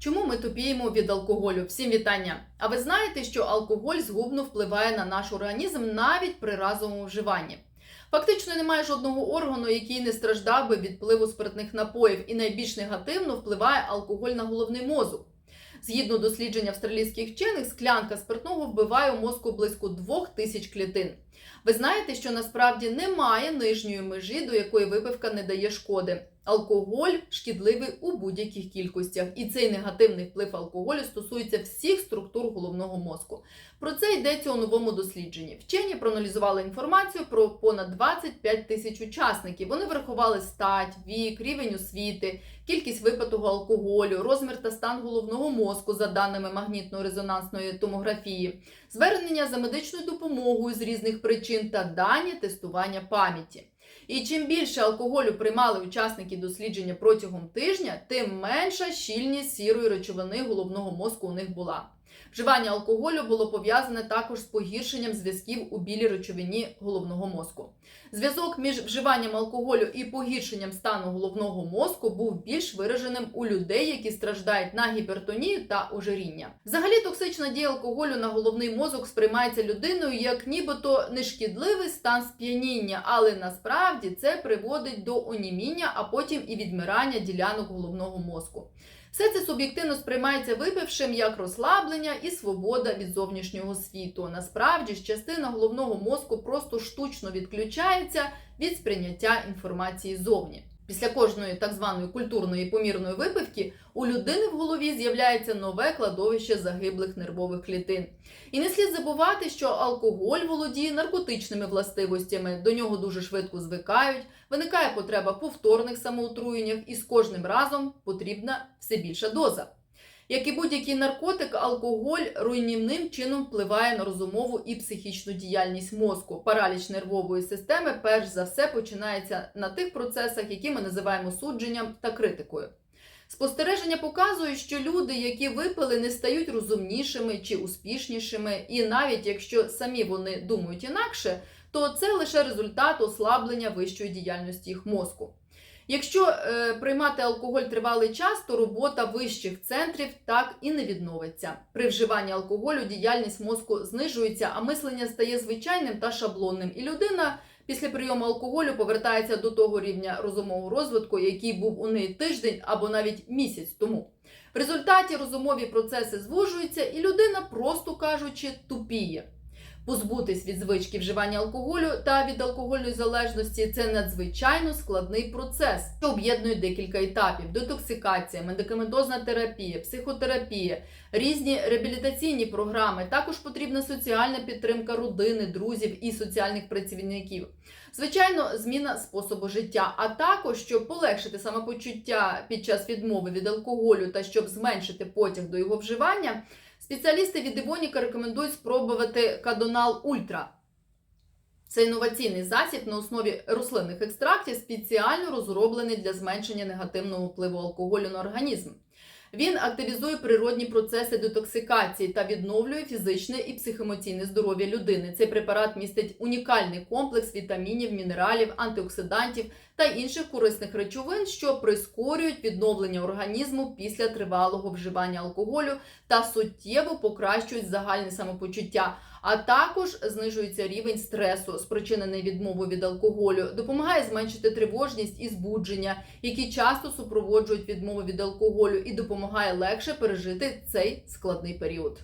Чому ми тупіємо від алкоголю? Всім вітання! А ви знаєте, що алкоголь згубно впливає на наш організм навіть при разовому вживанні? Фактично немає жодного органу, який не страждав би від впливу спиртних напоїв, і найбільш негативно впливає алкоголь на головний мозок. Згідно досліджень австралійських вчених, склянка спиртного вбиває у мозку близько 2000 клітин. Ви знаєте, що насправді немає нижньої межі, до якої випивка не дає шкоди. Алкоголь шкідливий у будь-яких кількостях, і цей негативний вплив алкоголю стосується всіх структур головного мозку. Про це йдеться у новому дослідженні. Вчені проаналізували інформацію про понад 25 тисяч учасників. Вони врахували стать, вік, рівень освіти, кількість випитого алкоголю, розмір та стан головного мозку за даними магнітно-резонансної томографії, звернення за медичною допомогою з різних причин та дані тестування пам'яті. І чим більше алкоголю приймали учасники дослідження протягом тижня, тим менша щільність сірої речовини головного мозку у них була. Вживання алкоголю було пов'язане також з погіршенням зв'язків у білій речовині головного мозку. Зв'язок між вживанням алкоголю і погіршенням стану головного мозку був більш вираженим у людей, які страждають на гіпертонію та ожиріння. Взагалі, токсична дія алкоголю на головний мозок сприймається людиною як нібито нешкідливий стан сп'яніння, але насправді це приводить до оніміння, а потім і відмирання ділянок головного мозку. Все це суб'єктивно сприймається випившим як розслаблення і свобода від зовнішнього світу. Насправді ж частина головного мозку просто штучно відключається від сприйняття інформації зовні. Після кожної так званої культурної помірної випивки у людини в голові з'являється нове кладовище загиблих нервових клітин. І не слід забувати, що алкоголь володіє наркотичними властивостями, до нього дуже швидко звикають, виникає потреба повторних самоутруєннях, і з кожним разом потрібна все більша доза. Як і будь-який наркотик, алкоголь руйнівним чином впливає на розумову і психічну діяльність мозку. Параліч нервової системи, перш за все, починається на тих процесах, які ми називаємо судженням та критикою. Спостереження показують, що люди, які випили, не стають розумнішими чи успішнішими, і навіть якщо самі вони думають інакше, то це лише результат ослаблення вищої діяльності їх мозку. Якщо е, приймати алкоголь тривалий час, то робота вищих центрів так і не відновиться. При вживанні алкоголю діяльність мозку знижується, а мислення стає звичайним та шаблонним. І людина після прийому алкоголю повертається до того рівня розумового розвитку, який був у неї тиждень або навіть місяць тому. В результаті розумові процеси звужуються, і людина, просто кажучи, тупіє. Позбутись від звички вживання алкоголю та від алкогольної залежності це надзвичайно складний процес, що об'єднує декілька етапів: детоксикація, медикаментозна терапія, психотерапія, різні реабілітаційні програми. Також потрібна соціальна підтримка родини, друзів і соціальних працівників. Звичайно, зміна способу життя, а також щоб полегшити самопочуття під час відмови від алкоголю та щоб зменшити потяг до його вживання. Спеціалісти від Івоніка рекомендують спробувати Кадонал Ультра. Це інноваційний засіб на основі рослинних екстрактів, спеціально розроблений для зменшення негативного впливу алкоголю на організм. Він активізує природні процеси детоксикації та відновлює фізичне і психоемоційне здоров'я людини. Цей препарат містить унікальний комплекс вітамінів, мінералів, антиоксидантів та інших корисних речовин, що прискорюють відновлення організму після тривалого вживання алкоголю та суттєво покращують загальне самопочуття. А також знижується рівень стресу, спричинений відмовою від алкоголю, допомагає зменшити тривожність і збудження, які часто супроводжують відмову від алкоголю, і допомагає легше пережити цей складний період.